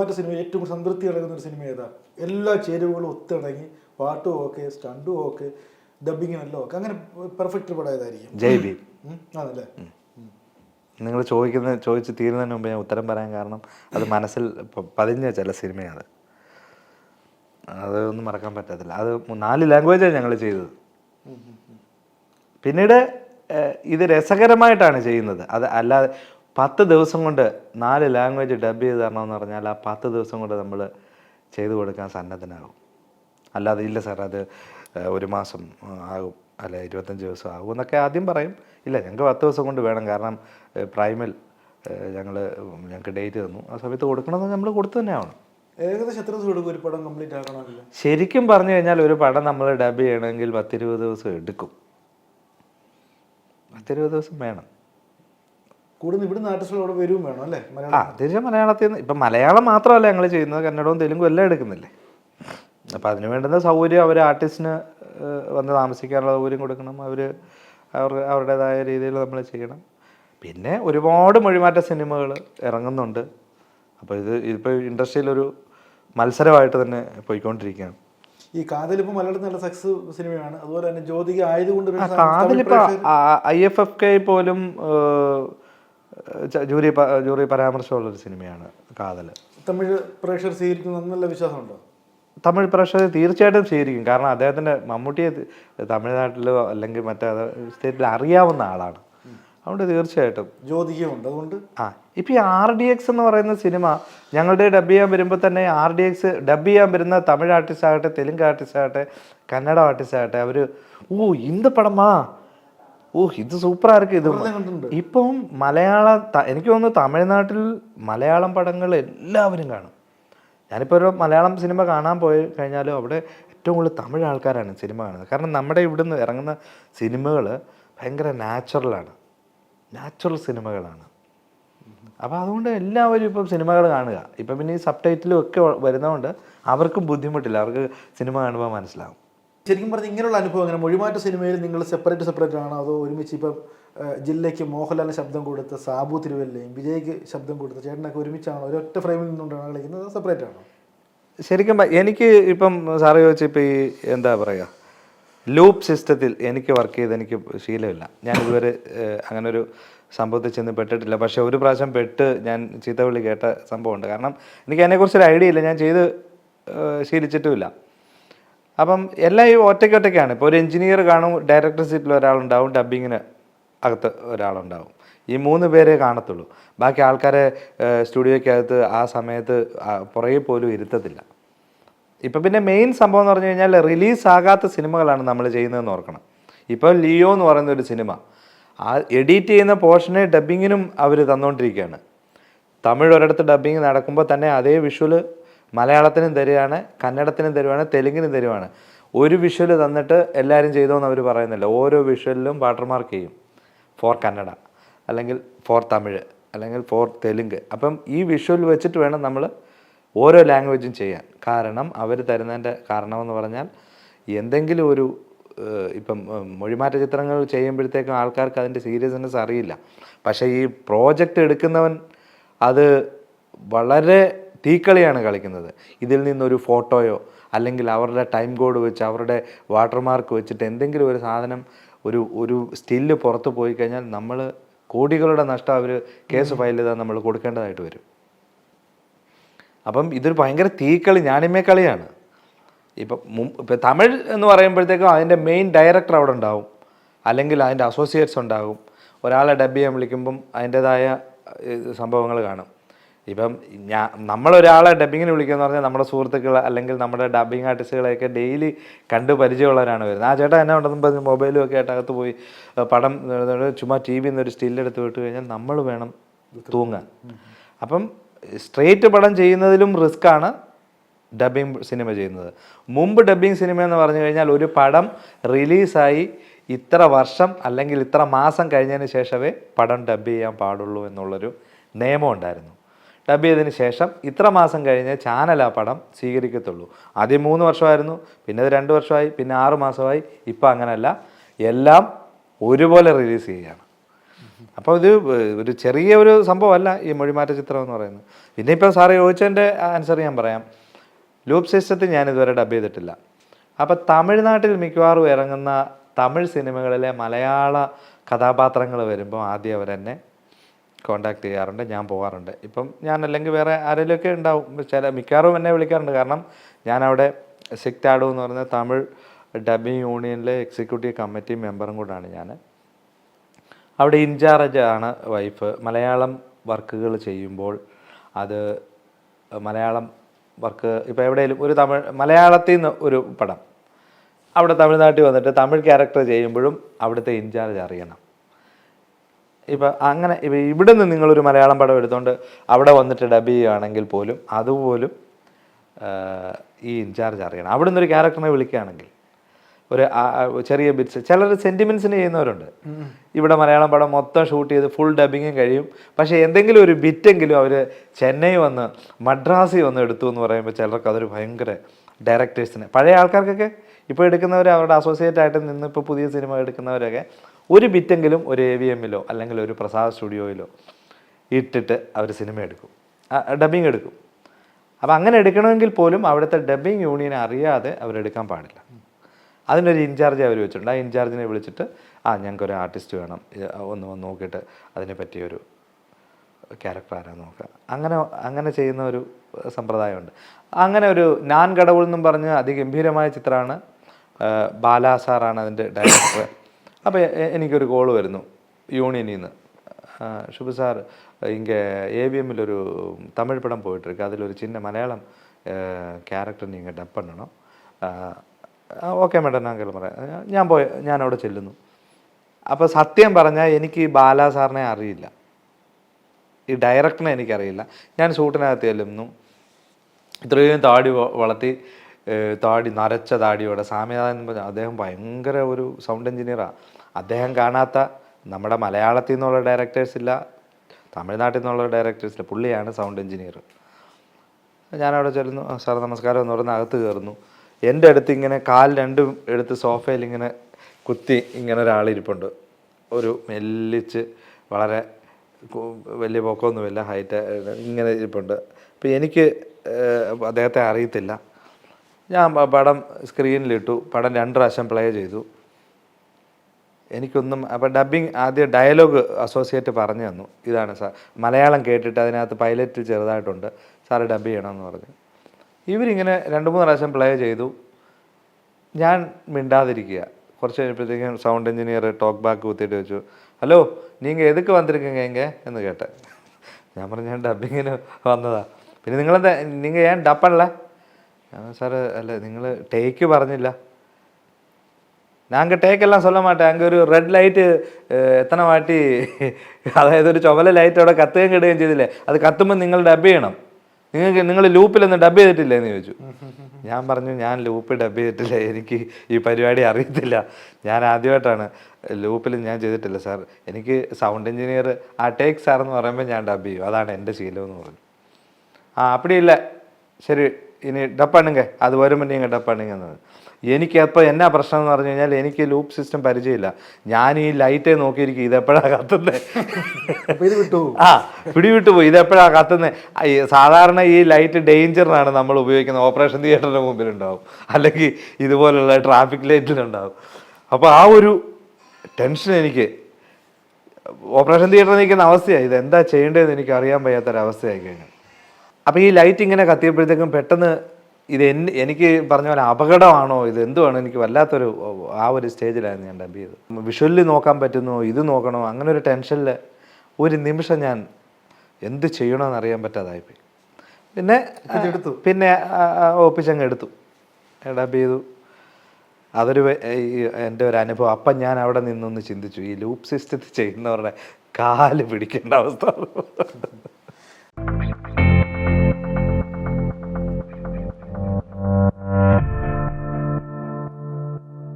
മൊഴിമാറ്റ cinema ഏറ്റവും സംതൃപ്തി നൽകുന്ന ഒരു സിനിമ ഏതാ? എല്ലാ ചേരുവകളും ഒത്തിണങ്ങി പാട്ടും ഓക്കെ സ്റ്റണ്ടും ഓക്കെ ഡബിങ്ങും എല്ലാം ഓക്കെ അങ്ങനെ പെർഫെക്റ്റ് പടം ഏതായിരിക്കും? ജയ് ബി ആണല്ലേ? നിങ്ങൾ ചോദിക്കുന്ന ചോദിച്ച് തീരുന്നതിന് മുമ്പ് ഞാൻ ഉത്തരം പറയാൻ കാരണം അത് മനസ്സിൽ പതിഞ്ഞ ചില സിനിമയാണ്. അതൊന്നും മറക്കാൻ പറ്റത്തില്ല. അത് നാല് ലാംഗ്വേജാണ് ഞങ്ങൾ ചെയ്തത്. പിന്നീട് ഇത് രസകരമായിട്ടാണ് ചെയ്യുന്നത്. അത് അല്ലാതെ പത്ത് ദിവസം കൊണ്ട് നാല് ലാംഗ്വേജ് ഡബ് ചെയ്ത് തരണമെന്ന് പറഞ്ഞാൽ ആ പത്ത് ദിവസം കൊണ്ട് നമ്മൾ ചെയ്തു കൊടുക്കാൻ സന്നദ്ധനാകും. അല്ലാതെ ഇല്ല സാർ അത് ഒരു മാസം ആകും. അല്ല ഇരുപത്തഞ്ച് ദിവസം ആകും എന്നൊക്കെ ആദ്യം പറയും. ഇല്ല ഞങ്ങൾക്ക് പത്ത് ദിവസം കൊണ്ട് വേണം. കാരണം പ്രൈമിൽ ഞങ്ങൾ ഞങ്ങൾക്ക് ഡേറ്റ് തന്നു. ആ സമയത്ത് കൊടുക്കണമെന്ന് നമ്മൾ കൊടുത്തു തന്നെ ആവണം. ഏകദേശം എത്ര ദിവസം എടുക്കും? ഒരു പടം കംപ്ലീറ്റ് ആക്കണമെങ്കിൽ ശരിക്കും പറഞ്ഞു കഴിഞ്ഞാൽ ഒരു പടം നമ്മൾ ഡബ് ചെയ്യണമെങ്കിൽ പത്തിരുപത് ദിവസം എടുക്കും. പത്തിരുപത് ദിവസം വേണം. കൂടുതൽ ഇവിടുന്ന് അവിടെ വരും വേണം അല്ലേ? ആ മലയാളം തിരിച്ച് മലയാളത്തിൽ നിന്ന്. ഇപ്പം മലയാളം മാത്രമല്ല ഞങ്ങൾ ചെയ്യുന്നത്. കന്നഡവും തെലുങ്കും എല്ലാം എടുക്കുന്നില്ലേ? അപ്പം അതിന് വേണ്ടുന്ന സൗകര്യം അവർ ആർട്ടിസ്റ്റിന് വന്ന് താമസിക്കാനുള്ള സൗകര്യം കൊടുക്കണം. അവർ അവർ അവരുടേതായ രീതിയിൽ നമ്മൾ ചെയ്യണം. പിന്നെ ഒരുപാട് മൊഴിമാറ്റ സിനിമകൾ ഇറങ്ങുന്നുണ്ട്. അപ്പോൾ ഇത് ഇപ്പോൾ ഇൻഡസ്ട്രിയിലൊരു മത്സരമായിട്ട് തന്നെ പോയിക്കൊണ്ടിരിക്കുകയാണ്. ഈ കാതലിപ്പ് മലയാളത്തിൽ നല്ല സക്സസ് സിനിമയാണ്. അതുപോലെ തന്നെ ജ്യോതിക ആയതുകൊണ്ട് കാതിലിപ്പോ ഐ എഫ് എഫ് കെ പോലും ജൂറി ജൂറി പരാമർശമുള്ളൊരു സിനിമയാണ് കാതൽ തമിഴ് പ്രേക്ഷകർ സ്വീകരിക്കുന്ന നല്ല വിശ്വാസമുണ്ടോ? തമിഴ് പ്രേക്ഷകർ തീർച്ചയായിട്ടും സ്വീകരിക്കും. കാരണം അദ്ദേഹത്തിന്റെ മമ്മൂട്ടിയെ തമിഴ്നാട്ടിലോ അല്ലെങ്കിൽ മറ്റേ സ്റ്റേറ്റിൽ അറിയാവുന്ന ആളാണ്. അതുകൊണ്ട് തീർച്ചയായിട്ടും. ജ്യോതികയുണ്ട് അതുകൊണ്ട്? ആ ഇപ്പം ഈ ആർ ഡി എക്സ് എന്ന് പറയുന്ന സിനിമ ഞങ്ങളുടെ ഡബ് ചെയ്യാൻ വരുമ്പോൾ തന്നെ ആർ ഡി എക്സ് ഡബ് ചെയ്യാൻ വരുന്ന തമിഴ് ആർട്ടിസ്റ്റ് ആകട്ടെ തെലുങ്ക് ആർട്ടിസ്റ്റ് ആകട്ടെ കന്നഡ ആർട്ടിസ്റ്റ് ആകട്ടെ അവർ ഓ ഇന്ത് പടമാ ഓഹ് ഇത് സൂപ്പറാ ഇറക്കി ഇത് ഇപ്പം മലയാള എനിക്ക് തോന്നുന്നു തമിഴ്നാട്ടിൽ മലയാളം പടങ്ങൾ എല്ലാവരും കാണും. ഞാനിപ്പോൾ ഒരു മലയാളം സിനിമ കാണാൻ പോയി കഴിഞ്ഞാലും അവിടെ ഏറ്റവും കൂടുതൽ തമിഴ് ആൾക്കാരാണ് സിനിമ കാണുന്നത്. കാരണം നമ്മുടെ ഇവിടുന്ന് ഇറങ്ങുന്ന സിനിമകൾ ഭയങ്കര നാച്ചുറലാണ് നാച്ചുറൽ സിനിമകളാണ്. അപ്പോൾ അതുകൊണ്ട് എല്ലാവരും ഇപ്പം സിനിമകൾ കാണുക. ഇപ്പം പിന്നെ ഈ സബ് ടൈറ്റിലും ഒക്കെ വരുന്നതുകൊണ്ട് അവർക്കും ബുദ്ധിമുട്ടില്ല. അവർക്ക് സിനിമ കാണുമ്പോൾ മനസ്സിലാവും. ശരിക്കും പറഞ്ഞാൽ ഇങ്ങനെയുള്ള അനുഭവം അങ്ങനെ മൊഴിമാറ്റ സിനിമയിൽ നിങ്ങൾ സെപ്പറേറ്റ് സെപ്പറേറ്റ് ആണോ? അതോ ഒരുമിച്ച് ഇപ്പം ജില്ലയ്ക്ക് മോഹൻലാലിന് ശബ്ദം കൊടുത്ത സാബു തിരുവല്ലയും വിജയ്ക്ക് ശബ്ദം കൊടുത്ത് ചേട്ടനൊക്കെ ഒരുമിച്ചാണോ? ഒരൊറ്റ ഫ്രെയിമിൽ നിന്നുകൊണ്ടാണ് കളിക്കുന്നത് സെപ്പറേറ്റ് ആണോ? ശരിക്കും എനിക്ക് ഇപ്പം സാറ് ചോദിച്ച ഇപ്പം ഈ എന്താ പറയുക ലൂപ്പ് സിസ്റ്റത്തിൽ എനിക്ക് വർക്ക് ചെയ്ത് എനിക്ക് ശീലമില്ല. ഞാൻ ഇതുവരെ അങ്ങനെ ഒരു സംഭവത്തിൽ ചെന്ന് പെട്ടിട്ടില്ല. പക്ഷേ ഒരു പ്രാവശ്യം പെട്ട് ഞാൻ ചീത്തവിളി കേട്ട സംഭവമുണ്ട്. കാരണം എനിക്ക് അതിനെക്കുറിച്ചൊരു ഐഡിയ ഇല്ല. ഞാൻ ചെയ്ത് ശീലിച്ചിട്ടുമില്ല. അപ്പം എല്ലാം ഈ ഒറ്റയ്ക്ക് ഒറ്റയ്ക്കാണ് ഇപ്പോൾ ഒരു എഞ്ചിനീയർ കാണും ഡയറക്ടർ സീറ്റിൽ ഒരാളുണ്ടാവും ഡബ്ബിങ്ങിന് അകത്ത് ഒരാളുണ്ടാവും. ഈ മൂന്ന് പേരെ കാണത്തുള്ളൂ. ബാക്കി ആൾക്കാരെ സ്റ്റുഡിയോയ്ക്കകത്ത് ആ സമയത്ത് പുറകെ പോലും ഇരുത്തത്തില്ല. ഇപ്പം പിന്നെ മെയിൻ സംഭവം എന്ന് പറഞ്ഞു കഴിഞ്ഞാൽ റിലീസാകാത്ത സിനിമകളാണ് നമ്മൾ ചെയ്യുന്നതെന്ന് ഓർക്കണം. ഇപ്പോൾ ലിയോ എന്ന് പറയുന്ന ഒരു സിനിമ. ആ എഡിറ്റ് ചെയ്യുന്ന പോർഷനെ ഡബ്ബിങ്ങിനും അവർ തന്നുകൊണ്ടിരിക്കുകയാണ് തമിഴ് ഒരിടത്ത് ഡബ്ബിങ് നടക്കുമ്പോൾ തന്നെ അതേ വിഷ്വൽ മലയാളത്തിനും തരുവാണ് കന്നഡത്തിനും തരുവാണ് തെലുങ്കിനും തരുവാണ്. ഒരു വിഷ്വൽ തന്നിട്ട് എല്ലാവരും ചെയ്തോന്ന് അവർ പറയുന്നില്ല. ഓരോ വിഷ്വലിലും വാട്ടർമാർക്ക് ചെയ്യും. ഫോർ കന്നഡ അല്ലെങ്കിൽ ഫോർ തമിഴ് അല്ലെങ്കിൽ ഫോർ തെലുങ്ക്. അപ്പം ഈ വിഷ്വൽ വെച്ചിട്ട് വേണം നമ്മൾ ഓരോ ലാംഗ്വേജും ചെയ്യാൻ. കാരണം അവർ തരുന്നതിന്റെ കാരണമെന്ന് പറഞ്ഞാൽ എന്തെങ്കിലും ഒരു ഇപ്പം മൊഴിമാറ്റ ചിത്രങ്ങൾ ചെയ്യുമ്പോഴത്തേക്കും ആൾക്കാർക്ക് അതിന്റെ സീരിയസ്നെസ് അറിയില്ല. പക്ഷേ ഈ പ്രോജക്റ്റ് എടുക്കുന്നവൻ അത് വളരെ തീക്കളിയാണ് കളിക്കുന്നത്. ഇതിൽ നിന്നൊരു ഫോട്ടോയോ അല്ലെങ്കിൽ അവരുടെ ടൈം കോഡ് വെച്ച് അവരുടെ വാട്ടർമാർക്ക് വെച്ചിട്ട് എന്തെങ്കിലും ഒരു സാധനം ഒരു ഒരു സ്റ്റില്ല് പുറത്ത് പോയി കഴിഞ്ഞാൽ നമ്മൾ കോടികളുടെ നഷ്ടം അവർ കേസ് ഫയൽ ചെയ്താൽ നമ്മൾ കൊടുക്കേണ്ടതായിട്ട് വരും. അപ്പം ഇതൊരു ഭയങ്കര തീക്കളി ഞാനിമേ കളിയാണ്. ഇപ്പം ഇപ്പം തമിഴ് എന്ന് പറയുമ്പോഴത്തേക്കും അതിന്റെ മെയിൻ ഡയറക്ടർ അവിടെ ഉണ്ടാവും. അല്ലെങ്കിൽ അതിന്റെ അസോസിയേറ്റ്സ് ഉണ്ടാകും ഒരാളെ ഡബ് ചെയ്യാൻ വിളിക്കുമ്പം അതിന്റേതായ സംഭവങ്ങൾ കാണും. ഇപ്പം ഞാൻ നമ്മളൊരാളെ ഡബിങ്ങിന് വിളിക്കുക പറഞ്ഞാൽ നമ്മുടെ സുഹൃത്തുക്കൾ അല്ലെങ്കിൽ നമ്മുടെ ഡബിങ് ആർട്ടിസ്റ്റുകളെയൊക്കെ ഡെയിലി കണ്ട് പരിചയമുള്ളവരാണ് വരുന്നത്. ആ ചേട്ടാ എന്നാ ഉണ്ടെന്നും പറഞ്ഞ് മൊബൈലും ഒക്കെ ആയിട്ട് അകത്ത് പോയി പടം ചുമ്മാ ടി വിയിൽ നിന്ന് ഒരു സ്റ്റില്ലെടുത്ത് വിട്ട് കഴിഞ്ഞാൽ നമ്മൾ വേണം തൂങ്ങാൻ. അപ്പം സ്ട്രേറ്റ് പടം ചെയ്യുന്നതിലും റിസ്ക് ആണ് ഡബിങ് സിനിമ ചെയ്യുന്നത്. മുമ്പ് ഡബിങ് സിനിമ എന്ന് പറഞ്ഞു കഴിഞ്ഞാൽ ഒരു പടം റിലീസായി ഇത്ര വർഷം അല്ലെങ്കിൽ ഇത്ര മാസം കഴിഞ്ഞതിന് ശേഷമേ പടം ഡബ് ചെയ്യാൻ പാടുള്ളൂ എന്നുള്ളൊരു നിയമം ഉണ്ടായിരുന്നു. ഡബ് ചെയ്തതിന് ശേഷം ഇത്ര മാസം കഴിഞ്ഞ് ചാനൽ ആ പടം സ്വീകരിക്കത്തുള്ളൂ. ആദ്യം മൂന്ന് വർഷമായിരുന്നു പിന്നെ അത് രണ്ട് വർഷമായി പിന്നെ ആറ് മാസമായി ഇപ്പം അങ്ങനെയല്ല എല്ലാം ഒരുപോലെ റിലീസ് ചെയ്യുകയാണ്. അപ്പോൾ ഇത് ഒരു ചെറിയ ഒരു സംഭവമല്ല ഈ മൊഴിമാറ്റ ചിത്രം എന്ന് പറയുന്നത്. പിന്നെ ഇപ്പം സാറ് ചോദിച്ചതിന്റെ ആൻസർ ഞാൻ പറയാം. ലൂപ്പ് സിസ്റ്റത്തിൽ ഞാൻ ഇതുവരെ ഡബ് ചെയ്തിട്ടില്ല. അപ്പോൾ തമിഴ്നാട്ടിൽ മിക്കവാറും ഇറങ്ങുന്ന തമിഴ് സിനിമകളിലെ മലയാള കഥാപാത്രങ്ങൾ വരുമ്പോൾ ആദ്യം അവരെന്നെ കോണ്ടാക്ട് ചെയ്യാറുണ്ട് ഞാൻ പോകാറുണ്ട്. ഇപ്പം ഞാൻ അല്ലെങ്കിൽ വേറെ ആരെങ്കിലുമൊക്കെ ഉണ്ടാവും. ചില മിക്കവാറും എന്നെ വിളിക്കാറുണ്ട്. കാരണം ഞാൻ അവിടെ സിക്താഡു എന്ന് പറയുന്ന തമിഴ് ഡബിങ് യൂണിയനിലെ എക്സിക്യൂട്ടീവ് കമ്മിറ്റി മെമ്പറും കൂടാണ് ഞാൻ. അവിടെ ഇൻചാർജ് ആണ് വൈഫ്. മലയാളം വർക്കുകൾ ചെയ്യുമ്പോൾ അത് മലയാളം വർക്ക് ഇപ്പോൾ എവിടെയെങ്കിലും ഒരു തമിഴ് മലയാളത്തിൽ നിന്ന് ഒരു പടം. അവിടെ തമിഴ്നാട്ടിൽ വന്നിട്ട് തമിഴ് ക്യാരക്ടർ ചെയ്യുമ്പോഴും അവിടുത്തെ ഇൻചാർജ് അറിയണം. ഇപ്പം അങ്ങനെ ഇപ്പം ഇവിടെ നിന്ന് നിങ്ങളൊരു മലയാളം പടം എടുത്തുകൊണ്ട് അവിടെ വന്നിട്ട് ഡബ് ചെയ്യുകയാണെങ്കിൽ പോലും അതുപോലും ഈ ഇൻചാർജ് അറിയണം. അവിടെ നിന്നൊരു ക്യാരക്ടറിനെ വിളിക്കുകയാണെങ്കിൽ ഒരു ചെറിയ ബിറ്റ്സ് ചിലർ സെന്റിമെൻസിന് ചെയ്യുന്നവരുണ്ട്. ഇവിടെ മലയാളം പടം മൊത്തം ഷൂട്ട് ചെയ്ത് ഫുൾ ഡബിങ്ങും കഴിയും. പക്ഷേ എന്തെങ്കിലും ഒരു ബിറ്റെങ്കിലും അവർ ചെന്നൈ വന്ന് മദ്രാസിൽ വന്ന് എടുത്തു എന്ന് പറയുമ്പോൾ ചിലർക്ക് അതൊരു ഭയങ്കര ഡയറക്ടേഴ്സിന് പഴയ ആൾക്കാർക്കൊക്കെ ഇപ്പോൾ എടുക്കുന്നവർ അവരുടെ അസോസിയേറ്റ് ആയിട്ട് നിന്ന് ഇപ്പോൾ പുതിയ സിനിമ എടുക്കുന്നവരൊക്കെ ഒരു ബിറ്റെങ്കിലും ഒരു എ വി എമ്മിലോ അല്ലെങ്കിൽ ഒരു പ്രസാദ് സ്റ്റുഡിയോയിലോ ഇട്ടിട്ട് അവർ സിനിമ എടുക്കും. ഡബിങ് എടുക്കും. അപ്പോൾ അങ്ങനെ എടുക്കണമെങ്കിൽ പോലും അവിടുത്തെ ഡബിങ് യൂണിയനെ അറിയാതെ അവരെടുക്കാൻ പാടില്ല. അതിനൊരു ഇൻചാർജ് അവർ വെച്ചിട്ടുണ്ട്. ആ ഇൻചാർജിനെ വിളിച്ചിട്ട് ആ ഞങ്ങൾക്കൊരു ആർട്ടിസ്റ്റ് വേണം. ഒന്ന് വന്ന് നോക്കിയിട്ട് അതിനെ പറ്റിയൊരു ക്യാരക്ടർ ആരാന്ന് നോക്കുക അങ്ങനെ അങ്ങനെ ചെയ്യുന്ന ഒരു സമ്പ്രദായമുണ്ട്. അങ്ങനെ ഒരു നാൻ കടവുൾ എന്നും പറഞ്ഞ് അതിഗംഭീരമായ ചിത്രമാണ് ബാലാസാറാണ് അതിന്റെ ഡയറക്ടർ അപ്പോൾ എനിക്കൊരു കോള് വരുന്നു യൂണിയനിൽ നിന്ന് ஷுபு சார் இங்கே ஏவிஎம்மில் ஒரு தமிழ் படம் போயிட்டுருக்கு அதில் ஒரு சின்ன மலையாளம் ക്യാരക്ടർ நீங்கள் ഡബ് பண்ணணும் ഓക്കെ മേഡം ഞാൻ കിളമ്പറ ഞാൻ പോയി ഞാൻ അവിടെ ചെല്ലുന്നു അപ്പോൾ സത്യം പറഞ്ഞാൽ എനിക്ക് ഈ ബാലാ സാറിനെ അറിയില്ല ഈ ഡയറക്ടറിനെ എനിക്കറിയില്ല ഞാൻ ഷൂട്ടിനകത്ത് ചെല്ലുന്നു ഇത്രയും താടി വ- വളർത്തി ഏഹ് താടി നരച്ച താടിയോടെ സാമ്യനാഥൻ അദ്ദേഹം ഭയങ്കര ഒരു സൗണ്ട് എഞ്ചിനീയറാണ് അദ്ദേഹം കാണാത്ത നമ്മുടെ മലയാളത്തിൽ നിന്നുള്ള ഡയറക്ടേഴ്സ് ഇല്ല തമിഴ്നാട്ടിൽ നിന്നുള്ള ഡയറക്ടേഴ്സ് ഇല്ല. പുള്ളിയാണ് സൗണ്ട് എഞ്ചിനീയർ ഞാനവിടെ ചെല്ലുന്നു. "ആ, സാർ നമസ്കാരം എന്ന് പറഞ്ഞ് അകത്ത് കയറുന്നു. എന്റെ അടുത്ത് ഇങ്ങനെ കാൽ രണ്ടും എടുത്ത് സോഫയിൽ ഇങ്ങനെ കുത്തി ഇങ്ങനെ ഒരാളിരിപ്പുണ്ട് ഒരു മെല്ലിച്ച് വളരെ വലിയ പൊക്കമൊന്നുമില്ല ഹൈറ്റ് ഇങ്ങനെ ഇരിപ്പുണ്ട്. അപ്പോൾ എനിക്ക് അദ്ദേഹത്തെ അറിയത്തില്ല. ഞാൻ പടം സ്ക്രീനിലിട്ടു പടം രണ്ട് പ്രാവശ്യം പ്ലേ ചെയ്തു. എനിക്കൊന്നും അപ്പോൾ ഡബ്ബിങ് ആദ്യം ഡയലോഗ് അസോസിയേറ്റ് പറഞ്ഞു തന്നു. ഇതാണ് സാർ മലയാളം കേട്ടിട്ട് അതിനകത്ത് പൈലറ്റ് ചെറുതായിട്ടുണ്ട്. സാറ് ഡബ് ചെയ്യണമെന്ന് പറഞ്ഞു. ഇവരിങ്ങനെ രണ്ട് മൂന്ന് പ്രാവശ്യം പ്ലേ ചെയ്തു. ഞാൻ മിണ്ടാതിരിക്കുക. കുറച്ച് കഴിഞ്ഞപ്പോഴത്തേക്കും സൗണ്ട് എഞ്ചിനീയർ ടോക്ക് ബാക്ക് കുത്തിയിട്ട് വെച്ചു ഹലോ നിങ്ങൾ എതുക്ക് വന്നിരിക്കുന്നേ എങ്ക എന്ന് കേട്ടെ. ഞാൻ പറഞ്ഞു ഞാൻ ഡബിങ്ങിന് വന്നതാ. പിന്നെ നിങ്ങളെന്താ നിങ്ങൾ ഞാൻ ഡപ്പല്ല സാറ് അല്ല നിങ്ങൾ ടേക്ക് പറഞ്ഞില്ല நாங்கள் டேக்கெல்லாம் சொல்ல மாட்டேன் அங்கே ஒரு ரெட் லைட்டு എത്തന വാട്ടി അതായത് ഒരു ചുവല ലൈറ്റ് അവിടെ കത്തുകയും കെടുകയും ചെയ്തില്ലേ അത് കത്തുമ്പോൾ നിങ്ങൾ ഡബ് ചെയ്യണം നിങ്ങൾക്ക് നിങ്ങൾ ലൂപ്പിലൊന്നും ഡബ് ചെയ്തിട്ടില്ലേ എന്ന് ചോദിച്ചു ഞാൻ പറഞ്ഞു ഞാൻ ലൂപ്പ് ഡബ് ചെയ്തിട്ടില്ല എനിക്ക് ഈ പരിപാടി അറിയത്തില്ല ഞാൻ ആദ്യമായിട്ടാണ് ലൂപ്പിൽ ഞാൻ ചെയ്തിട്ടില്ല സാർ എനിക്ക് സൗണ്ട് എഞ്ചിനീയർ ആ ടേക്ക് സാർ എന്ന് പറയുമ്പോൾ ഞാൻ ഡബ് ചെയ്യും അതാണ് എൻ്റെ ശീലം എന്ന് പറഞ്ഞു ആ அப்படி இல்லை சரி ഇനി ഡപ്പാണുങ്ക അത് വരുമ്പോൾ നിങ്ങൾ ഡപ്പാണുങ്ക എന്നത്. എനിക്ക് അപ്പോൾ എന്നാ പ്രശ്നം എന്ന് പറഞ്ഞു കഴിഞ്ഞാൽ എനിക്ക് ലൂപ്പ് സിസ്റ്റം പരിചയമില്ല. ഞാൻ ഈ ലൈറ്റേ നോക്കിയിരിക്കും ഇതെപ്പോഴാണ് കത്തുന്നത് ആ പിടിവിട്ടു പോയി ഇതെപ്പോഴാണ് കത്തുന്നത് സാധാരണ ഈ ലൈറ്റ് ഡേഞ്ചറിനാണ് നമ്മൾ ഉപയോഗിക്കുന്നത്. ഓപ്പറേഷൻ തിയേറ്ററിന്റെ മുമ്പിലുണ്ടാവും. അല്ലെങ്കിൽ ഇതുപോലുള്ള ട്രാഫിക് ലൈറ്റിലുണ്ടാവും അപ്പോൾ ആ ഒരു ടെൻഷൻ എനിക്ക് ഓപ്പറേഷൻ തിയേറ്ററിൽ നിൽക്കുന്ന അവസ്ഥയായി. ഇത് എന്താ ചെയ്യേണ്ടതെന്ന് എനിക്ക് അറിയാൻ വയ്യാത്തൊരവസ്ഥയായി കഴിഞ്ഞു. അപ്പോൾ ഈ ലൈറ്റ് ഇങ്ങനെ കത്തിയപ്പോഴത്തേക്കും പെട്ടെന്ന് ഇത് എനിക്ക് പറഞ്ഞ പോലെ അപകടമാണോ ഇത്? എന്തുവാണ്? എനിക്ക് വല്ലാത്തൊരു ആ ഒരു സ്റ്റേജിലായിരുന്നു ഞാൻ ഡബ് ചെയ്ത് വിഷ്വലി നോക്കാൻ പറ്റുന്നോ ഇത് നോക്കണോ? അങ്ങനെ ഒരു ടെൻഷനിൽ ഒരു നിമിഷം ഞാൻ എന്ത് ചെയ്യണമെന്ന് അറിയാൻ പറ്റാതായിപ്പോയി. പിന്നെ എടുത്തു. പിന്നെ ഒപ്പിച്ചങ്ങ് എടുത്തു. ഡബ് ചെയ്തു. അതൊരു എന്റെ ഒരു അനുഭവം. അപ്പം ഞാൻ അവിടെ നിന്നൊന്ന് ചിന്തിച്ചു. ഈ ലൂപ്പ് സിസ്റ്റത്തിൽ ചെയ്യുന്നവരുടെ കാൽ പിടിക്കേണ്ട അവസ്ഥ.